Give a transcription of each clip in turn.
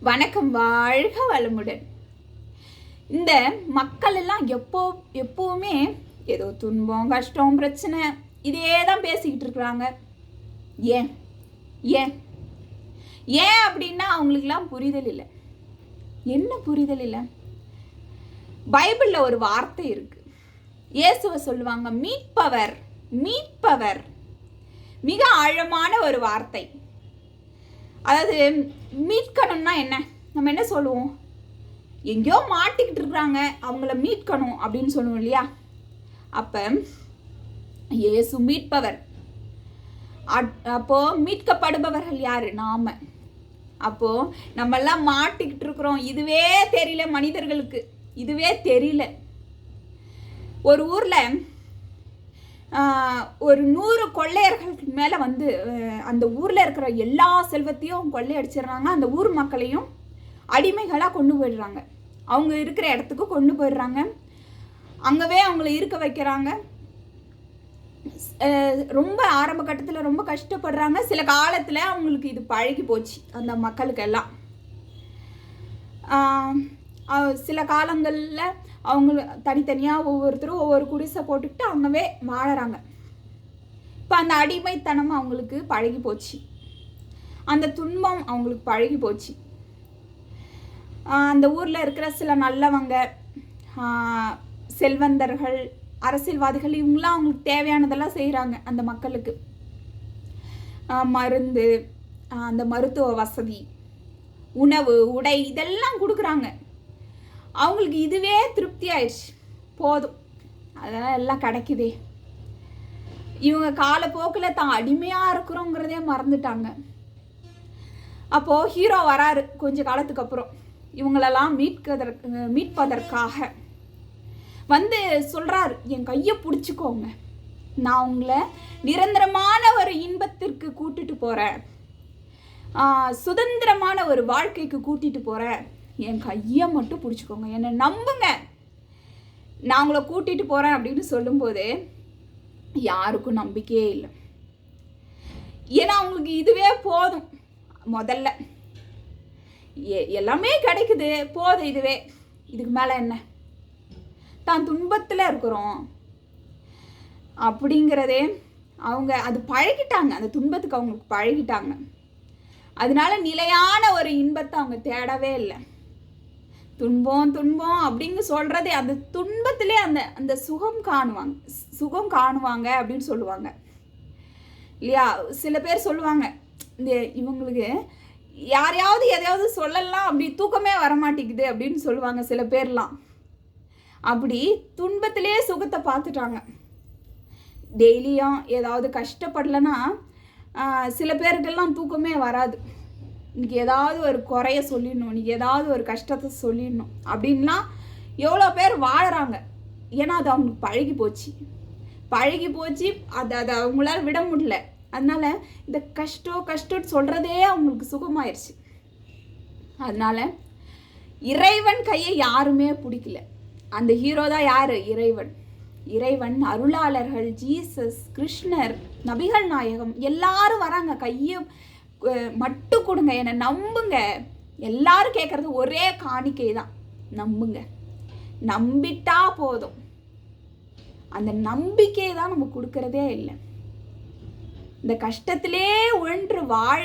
வணக்கம் வாழ்க வளமுடன். இந்த மக்கள் எல்லாம் எப்போ எப்போவுமே ஏதோ துன்பம் கஷ்டம் பிரச்சனை இதே தான் பேசிக்கிட்டு இருக்கிறாங்க. ஏன்? ஏன்? ஏன் அப்படின்னா அவங்களுக்குலாம் புரிதல் இல்லை. என்ன புரிதல் இல்லை? பைபிளில் ஒரு வார்த்தை இருக்கு. இயேசுவை சொல்லுவாங்க மீட்பவர் மீட்பவர். மிக ஆழமான ஒரு வார்த்தை. அதாவது மீட்கணும்னா என்ன? நம்ம என்ன சொல்லுவோம்? எங்கேயோ மாட்டிக்கிட்டு இருக்கிறாங்க அவங்கள மீட்கணும் அப்படின்னு சொல்லுவோம் இல்லையா? அப்போ இயேசு மீட்பவர். அப்போ மீட்கப்படுபவர்கள் யாரு? நாம. அப்போ நம்ம எல்லாம் மாட்டிக்கிட்டு இருக்கிறோம். இதுவே தெரியல மனிதர்களுக்கு. இதுவே தெரியல. ஒரு ஊர்ல ஒரு நூறு கொள்ளையர்களுக்கு மேலே வந்து அந்த ஊரில் இருக்கிற எல்லா செல்வத்தையும் கொள்ளையடிச்சிடுறாங்க. அந்த ஊர் மக்களையும் அடிமைகளாக கொண்டு போயிடுறாங்க. அவங்க இருக்கிற இடத்துக்கு கொண்டு போயிடுறாங்க. அங்கவே அவங்கள இருக்க வைக்கிறாங்க. ரொம்ப ஆரம்ப கட்டத்தில் ரொம்ப கஷ்டப்படுறாங்க. சில காலத்தில் அவங்களுக்கு இது பழகி போச்சு. அந்த மக்களுக்கெல்லாம். சில காலங்களில் அவங்க தனித்தனியாக ஒவ்வொருத்தரும் ஒவ்வொரு குடிசை போட்டுக்கிட்டு அங்கவே வாழறாங்க. இப்போ அந்த அடிமைத்தனம் அவங்களுக்கு பழகி போச்சு. அந்த துன்பம் அவங்களுக்கு பழகி போச்சு. அந்த ஊரில் இருக்கிற சில நல்லவங்க செல்வந்தர்கள் அரசியல்வாதிகள் இவங்களாம் அவங்களுக்கு தேவையானதெல்லாம் செய்கிறாங்க அந்த மக்களுக்கு. மருந்து அந்த மருத்துவ வசதி உணவு உடை இதெல்லாம் கொடுக்குறாங்க. அவங்களுக்கு இதுவே திருப்தி ஆயிடுச்சு. போதும். அதெல்லாம் எல்லாம் கிடைக்குதே. இவங்க காலப்போக்கில் தான் அடிமையாக இருக்கிறோங்கிறதே மறந்துட்டாங்க. அப்போது ஹீரோ வராரு கொஞ்ச காலத்துக்கு அப்புறம். இவங்களெல்லாம் மீட்கதற்கு மீட்பதற்காக. வந்து சொல்கிறாரு என் கையை பிடிச்சிக்கோங்க. நான் உங்களை நிரந்தரமான ஒரு இன்பத்திற்கு கூட்டிட்டு போகிறேன் சுதந்திரமான ஒரு வாழ்க்கைக்கு கூட்டிட்டு போகிறேன் என் கையை மட்டும் பிடிச்சிக்கோங்க. என்னை நம்புங்க. நான் உங்களை கூட்டிகிட்டு போகிறேன் அப்படின்னு சொல்லும்போது யாருக்கும் நம்பிக்கையே இல்லை. ஏன்னா அவங்களுக்கு இதுவே போதும். முதல்ல. எ- எல்லாமே கிடைக்குது. போதும் இதுவே. இதுக்கு மேலே என்ன? தான் துன்பத்தில் இருக்கிறோம். அப்படிங்கிறதே அவங்க அது பழகிட்டாங்க. அந்த துன்பத்துக்கு அவங்களுக்கு பழகிட்டாங்க. அதனால நிலையான ஒரு இன்பத்தை அவங்க தேடவே இல்லை. துன்பம் துன்பம் அப்படின்னு சொல்கிறதே அந்த துன்பத்திலே அந்த அந்த சுகம் காணுவாங்க. சுகம் காணுவாங்க அப்படின்னு சொல்லுவாங்க. இல்லையா? சில பேர் சொல்லுவாங்க இந்த இவங்களுக்கு யாரையாவது எதையாவது சொல்லலாம் அப்படி தூக்கமே வரமாட்டேங்குது அப்படின்னு சொல்லுவாங்க சில பேர்லாம். அப்படி துன்பத்திலே சுகத்தை பார்த்துட்டாங்க. டெய்லியும் ஏதாவது கஷ்டப்படலைன்னா சில பேருக்கெல்லாம் தூக்கமே வராது. இன்னைக்கு ஏதாவது ஒரு குறைய சொல்லிடணும் இன்னைக்கு ஏதாவது ஒரு கஷ்டத்தை சொல்லிடணும் அப்படின்லாம் எவ்வளோ பேர் வாழுறாங்க. ஏன்னா அது அவங்களுக்கு பழகி போச்சு. பழகி போச்சு அது அதை அவங்களால விட முடியல. அதனால இந்த கஷ்டம் கஷ்டம்னு சொல்கிறதே அவங்களுக்கு சுகமாயிருச்சு. அதனால இறைவன் கையை யாருமே பிடிக்கல. அந்த ஹீரோ தான் யாரு? இறைவன். இறைவன் அருளாளர்கள் ஜீசஸ் கிருஷ்ணர் நபிகள் நாயகம் எல்லாரும் வராங்க. கையை மட்டும் கொடுங்க. என்னை நம்புங்க. எல்லாரும் கேட்குறது ஒரே காணிக்கை தான் நம்புங்க. நம்பிட்டா போதும். அந்த நம்பிக்கையை தான் நம்ம கொடுக்கறதே இல்லை. இந்த கஷ்டத்திலே உழன்று வாழ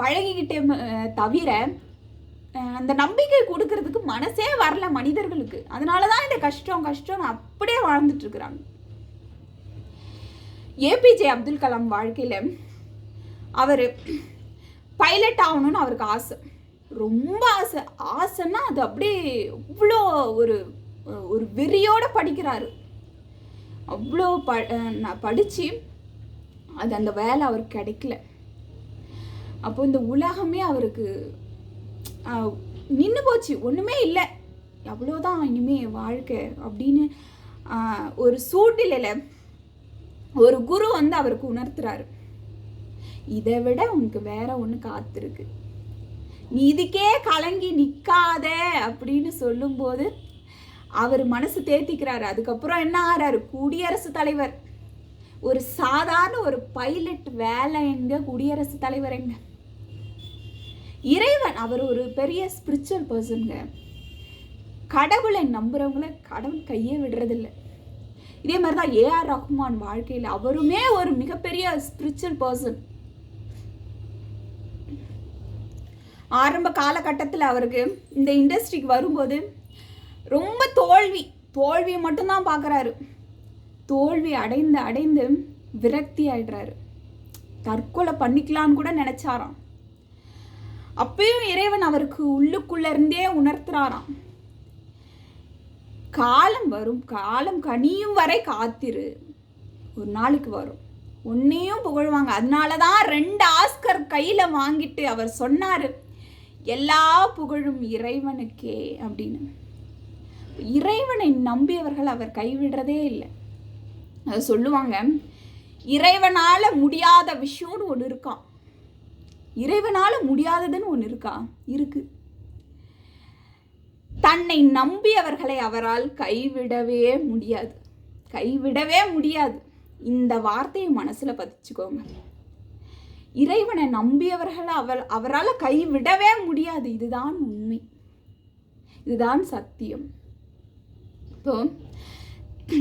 பழகிக்கிட்டே தவிர அந்த நம்பிக்கை கொடுக்கறதுக்கு மனசே வரல மனிதர்களுக்கு. அதனால தான் இந்த கஷ்டம் கஷ்டம்னு அப்படியே வாழ்ந்துட்டு இருக்கிறாங்க. ஏபிஜே அப்துல் கலாம் வாழ்க்கையில் அவர் பைலட் ஆகணும்னு அவருக்கு ஆசை. ரொம்ப ஆசை. ஆசைன்னா அது அப்படியே அவ்வளோ ஒரு ஒரு வெறியோட படிக்கிறாரு. அவ்வளோ ப நான் படித்து அது அந்த வேலை அவருக்கு கிடைக்கல. அப்போ இந்த உலகமே அவருக்கு நின்று போச்சு. ஒன்றுமே இல்லை. எவ்வளோதான் இனிமே வாழ்க்கை அப்படின்னு ஒரு சூழ்நிலையில் ஒரு குரு வந்து அவருக்கு உணர்த்துறாரு. இதை விட உனக்கு வேற ஒன்று காத்திருக்கு. நீ இதுக்கே கலங்கி நிற்காத அப்படின்னு சொல்லும்போது அவர் மனசு தேத்திக்கிறாரு. அதுக்கப்புறம் என்ன ஆறாரு? குடியரசுத் தலைவர். ஒரு சாதாரண ஒரு பைலட் வேலை எங்க? குடியரசுத் தலைவர் எங்க? இறைவன் அவர் ஒரு பெரிய ஸ்பிரிச்சுவல் பர்சனுங்க கடவுளை நம்புறவங்கள கடவுள் கையே விடுறதில்ல. இதே மாதிரி தான் ஏஆர் ரஹ்மான் வாழ்க்கையில் அவருமே ஒரு மிகப்பெரிய ஸ்பிரிச்சுவல் பர்சன் ஆரம்ப காலகட்டத்தில் அவருக்கு இந்த இண்டஸ்ட்ரிக்கு வரும்போது ரொம்ப தோல்வி தோல்வியை மட்டும்தான் பார்க்குறாரு. தோல்வி அடைந்து அடைந்து விரக்தி ஆயிடுறாரு. தற்கொலை பண்ணிக்கலான்னு கூட நினச்சாராம். அப்பயும் இறைவன் அவருக்கு உள்ளுக்குள்ள இருந்தே உணர்த்துறாராம். காலம் வரும் காலம் கனியும் வரை காத்திரு. ஒரு நாளைக்கு வரும். உன்னையும் புகழ்வாங்க. அதனால தான் ரெண்டு ஆஸ்கர் கையில் வாங்கிட்டு அவர் சொன்னார். எல்லா புகழும் இறைவனுக்கே அப்படின்னு. இறைவனை நம்பியவர்கள் அவர் கைவிடுறதே இல்லை. அதை சொல்லுவாங்க இறைவனால் முடியாத விஷயம்னு ஒன்று இருக்கான் இறைவனால் முடியாததுன்னு ஒன்று இருக்கா? இருக்கு. தன்னை நம்பியவர்களை அவரால் கைவிடவே முடியாது. கைவிடவே முடியாது. இந்த வார்த்தையை மனசில் பதிச்சுக்கோங்க. இறைவனை நம்பியவர்களை அவர் அவரால் கைவிடவே முடியாது. இதுதான் உண்மை. இதுதான் சத்தியம். இப்போ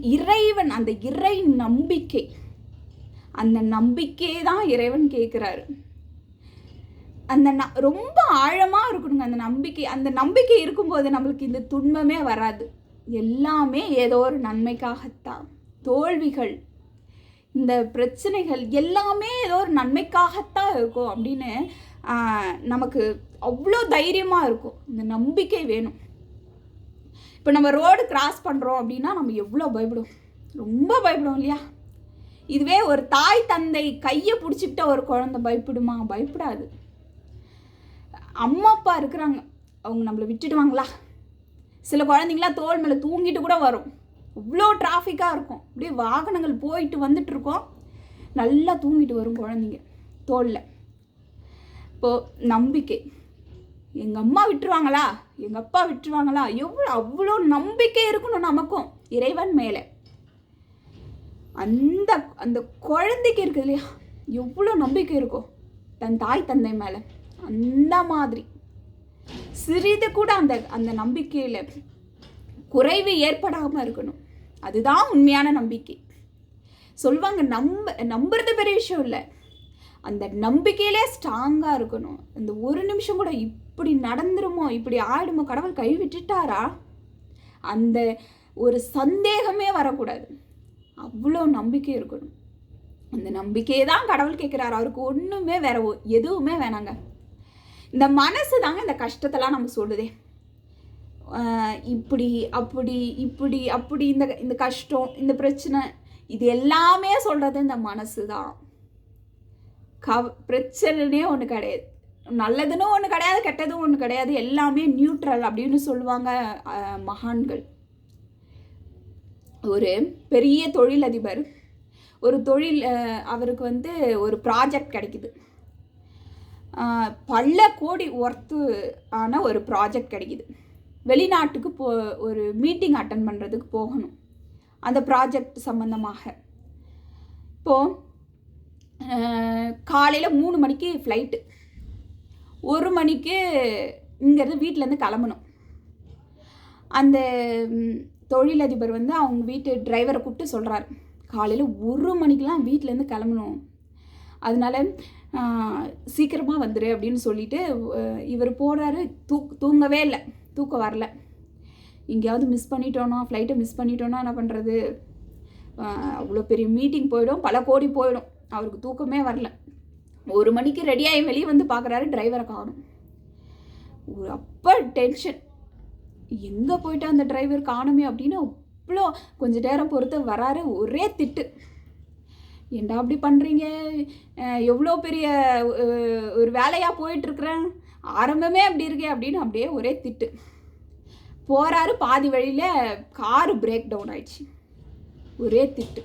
இறைவன் அந்த இறை நம்பிக்கை அந்த நம்பிக்கையை தான் இறைவன் கேட்குறாரு. அந்த ந ரொம்ப ஆழமாக இருக்கணுங்க அந்த நம்பிக்கை. அந்த நம்பிக்கை இருக்கும்போது நம்மளுக்கு இந்த துன்பமே வராது. எல்லாமே ஏதோ ஒரு நன்மைக்காகத்தான். தோல்விகள் இந்த பிரச்சனைகள் எல்லாமே ஏதோ ஒரு நன்மைக்காகத்தான் இருக்கும் அப்படின்னு நமக்கு அவ்வளோ தைரியமாக இருக்கும். இந்த நம்பிக்கை வேணும். இப்போ நம்ம ரோடு கிராஸ் பண்ணுறோம் அப்படின்னா நம்ம எவ்வளோ பயப்படுவோம்? ரொம்ப பயப்படுவோம் இல்லையா? இதுவே ஒரு தாய் தந்தை கையை பிடிச்சிக்கிட்ட ஒரு குழந்தை பயப்படுமா? பயப்படாது. அம்மா அப்பா இருக்கிறாங்க. அவங்க நம்மளை விட்டுடுவாங்களா? சில குழந்தைங்களாம் தோல் மேலே தூங்கிட்டு கூட வரும். இவ்வளோ டிராஃபிக்காக இருக்கும். அப்படியே வாகனங்கள் போயிட்டு வந்துட்டுருக்கோம். நல்லா தூங்கிட்டு வரும் குழந்தைங்க. தோளில் இப்போது நம்பிக்கை. எங்கள் அம்மா விட்டுருவாங்களா? எங்கள் அப்பா விட்டுருவாங்களா? எவ்வளோ அவ்வளோ நம்பிக்கை இருக்கணும் நமக்கும். இறைவன் மேலே. அந்த அந்த குழந்தைக்கு இருக்குது இல்லையா? எவ்வளோ நம்பிக்கை இருக்கும் தன் தாய் தந்தை மேலே. அந்த மாதிரி. சிறிது கூட அந்த அந்த நம்பிக்கையில் குறைவு ஏற்படாமல் இருக்கணும். அதுதான் உண்மையான நம்பிக்கை. சொல்லுவாங்க நம்ப நம்புறது பெரிய விஷயம் இல்லை. அந்த நம்பிக்கையிலே ஸ்ட்ராங்காக இருக்கணும். இந்த ஒரு நிமிஷம் கூட இப்படி நடந்துருமோ இப்படி ஆயிடுமோ கடவுள் கை விட்டுட்டாரா? அந்த ஒரு சந்தேகமே வரக்கூடாது. அவ்வளோ நம்பிக்கை இருக்கணும். அந்த நம்பிக்கையை தான் கடவுள் கேட்குறாரு. அவருக்கு ஒன்றுமே வேற எதுவுமே வேணாங்க. இந்த மனசு தாங்க இந்த கஷ்டத்தெல்லாம் நம்ம சொல்லுதே. இப்படி அப்படி இப்படி அப்படி இந்த இந்த கஷ்டம் இந்த பிரச்சனை இது எல்லாமே சொல்கிறது இந்த மனசு தான் கவ பிரச்சனைனே ஒன்று கிடையாது. நல்லதுன்னு ஒன்று கிடையாது கெட்டதும் ஒன்று கிடையாது எல்லாமே நியூட்ரல் அப்படின்னு சொல்லுவாங்க மகான்கள். ஒரு பெரிய தொழிலதிபர் ஒரு தொழில் அவருக்கு வந்து ஒரு ப்ராஜெக்ட் கிடைக்குது. பல கோடி ஒர்த்து ஆன ஒரு ப்ராஜெக்ட் கிடைக்குது. வெளிநாட்டுக்கு போ ஒரு மீட்டிங் அட்டன் பண்ணுறதுக்கு போகணும். அந்த ப்ராஜெக்ட் சம்மந்தமாக இப்போது காலையில் மூணு மணிக்கு ஃப்ளைட்டு ஒரு மணிக்கு இங்கேருந்து வீட்டிலேருந்து கிளம்பணும். அந்த தொழிலதிபர் வந்து அவங்க வீட்டு டிரைவரை கூப்பிட்டு சொல்கிறார் காலையில் ஒரு மணிக்கெலாம் வீட்டிலேருந்து கிளம்பணும். அதனால சீக்கிரமாக வந்துடு அப்படின்னு சொல்லிட்டு இவர் போடுறாரு தூ தூங்கவே இல்லை. தூக்கம் வரல. எங்கேயாவது மிஸ் பண்ணிட்டோன்னா ஃப்ளைட்டை மிஸ் பண்ணிட்டோன்னா என்ன பண்ணுறது அவ்வளோ பெரிய மீட்டிங் போயிடும் பல கோடி போயிடும். அவருக்கு தூக்கமே வரல. ஒரு மணிக்கு ரெடியாகி வெளியே வந்து பார்க்குறாரு டிரைவரை காணும். ஒரு அப்போ டென்ஷன் எங்கே போயிட்டு அந்த டிரைவர் காணுமே அப்படின்னு அவ்வளோ கொஞ்சம் நேரம் பொறுத்து வராரு ஒரே திட்டு. ஏண்டா அப்படி பண்ணுறீங்க எவ்வளோ பெரிய ஒரு வேலையாக போயிட்டுருக்குறேன் ஆரம்பமே அப்படி இருக்கே அப்படின்னு அப்படியே ஒரே திட்டு. போகிறாரு பாதி வழியில் காரு பிரேக் டவுன் ஆயிடுச்சு. ஒரே திட்டு.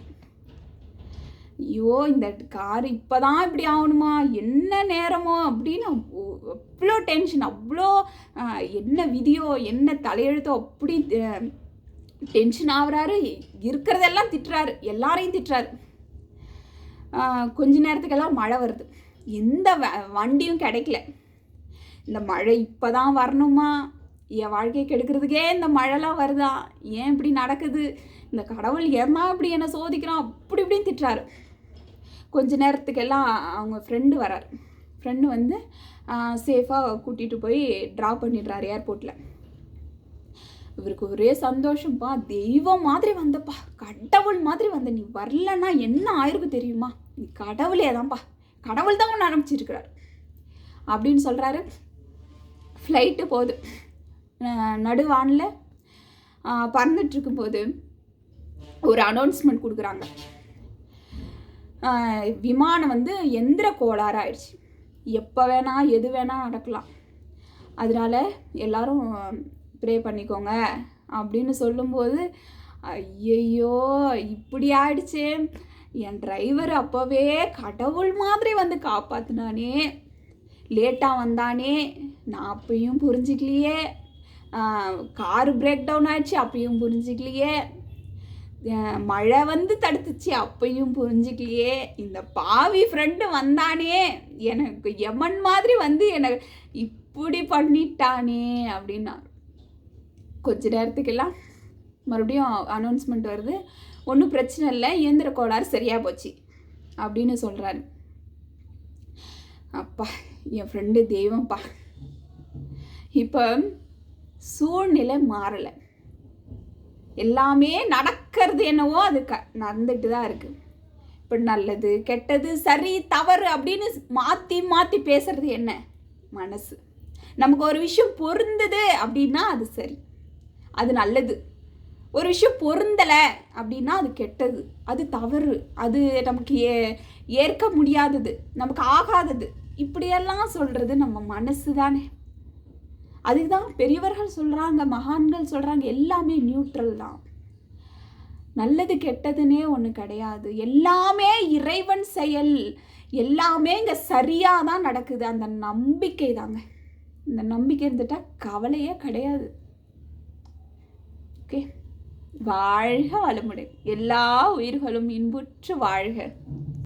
ஐயோ இந்த கார் இப்போ தான் இப்படி ஆகணுமா? என்ன நேரமோ அப்படின்னு அவ்வளோ டென்ஷன் அவ்வளோ என்ன விதியோ என்ன தலையெழுத்தோ அப்படி டென்ஷன் ஆகுறாரு. இருக்கிறதெல்லாம் திட்டுறாரு. எல்லாரையும் திட்டுறாரு. கொஞ்ச நேரத்துக்கெல்லாம் மழை வருது. எந்த வண்டியும் கிடைக்கல. இந்த மழை இப்போ தான் வரணுமா? என் வாழ்க்கையை கெடுக்கிறதுக்கே இந்த மழைலாம் வருதா? ஏன் இப்படி நடக்குது? இந்த கடவுள் ஏன்னா இப்படி என்னை சோதிக்கிறான்? அப்படி இப்படின்னு திட்டுறாரு. கொஞ்ச நேரத்துக்கெல்லாம் அவங்க ஃப்ரெண்டு வரார். ஃப்ரெண்டு வந்து சேஃபாக கூட்டிகிட்டு போய் ட்ராப் பண்ணிடுறாரு ஏர்போர்ட்டில் இவருக்கு ஒரே சந்தோஷம்ப்பா தெய்வம் மாதிரி வந்தப்பா. கடவுள் மாதிரி வந்த நீ வரலன்னா என்ன ஆயிருக்கும் தெரியுமா? நீ கடவுளே தான்ப்பா கடவுள் தான் ஒன்று ஆரம்பிச்சிருக்கிறார் அப்படின்னு சொல்கிறாரு ஃப்ளைட்டு போகுது. நடுவானில் பறந்துட்டுருக்கும்போது ஒரு அனௌன்ஸ்மெண்ட் கொடுக்குறாங்க. விமானம் வந்து எந்திர கோளாறு ஆயிடுச்சு. எப்போ வேணால் எது வேணால் நடக்கலாம். அதனால எல்லாரும் ப்ரே பண்ணிக்கோங்க அப்படின்னு சொல்லும்போது ஐயையோ இப்படி ஆயிடுச்சே. என் டிரைவர் அப்போவே கடவுள் மாதிரி வந்து காப்பாற்றினானே லேட்டாக வந்தானே நான் அப்பயும் புரிஞ்சுக்கலையே. காரு பிரேக் டவுன் ஆயிடுச்சு அப்பயும் புரிஞ்சுக்கலையே. மழை வந்து தடுத்துச்சு அப்பையும் புரிஞ்சுக்கலையே. இந்த பாவி ஃப்ரெண்டு வந்தானே எனக்கு எமன் மாதிரி வந்து எனக்கு இப்படி பண்ணிட்டானே அப்படின்னா கொஞ்ச நேரத்துக்கெல்லாம் மறுபடியும் அனௌன்ஸ்மெண்ட் வருது. ஒன்றும் பிரச்சனை இல்லை இயந்திர கோளாறு சரியாக போச்சு அப்படின்னு சொல்கிறாரு அப்பா. என் ஃப்ரெண்டு தெய்வம்ப்பா இப்போ சூழ்நிலை மாறலை. எல்லாமே நடக்கிறது என்னவோ அது க நடந்துட்டு தான் இருக்குது இப்போ நல்லது கெட்டது சரி தவறு அப்படின்னு மாற்றி மாற்றி பேசுறது என்ன? மனசு. நமக்கு ஒரு விஷயம் பொருந்தது அப்படின்னா அது சரி. அது நல்லது. ஒரு விஷயம் பொருந்தலை அப்படின்னா அது கெட்டது. அது தவறு. அது நமக்கு ஏ ஏற்க முடியாதது. நமக்கு ஆகாதது. இப்படியெல்லாம் சொல்கிறது நம்ம மனசு தானே. அதுதான் பெரியவர்கள் சொல்கிறாங்க மகான்கள் சொல்கிறாங்க எல்லாமே நியூட்ரல் தான். நல்லது கெட்டதுன்னே ஒன்று கிடையாது. எல்லாமே இறைவன் செயல். எல்லாமே இங்கே சரியாக தான் நடக்குது. அந்த நம்பிக்கை தாங்க. இந்த நம்பிக்கை இருந்துட்டால் கவலையே கிடையாது. ஓகே வாழ்க வளமுடன். எல்லா உயிர்களும் இன்புற்று வாழ்க.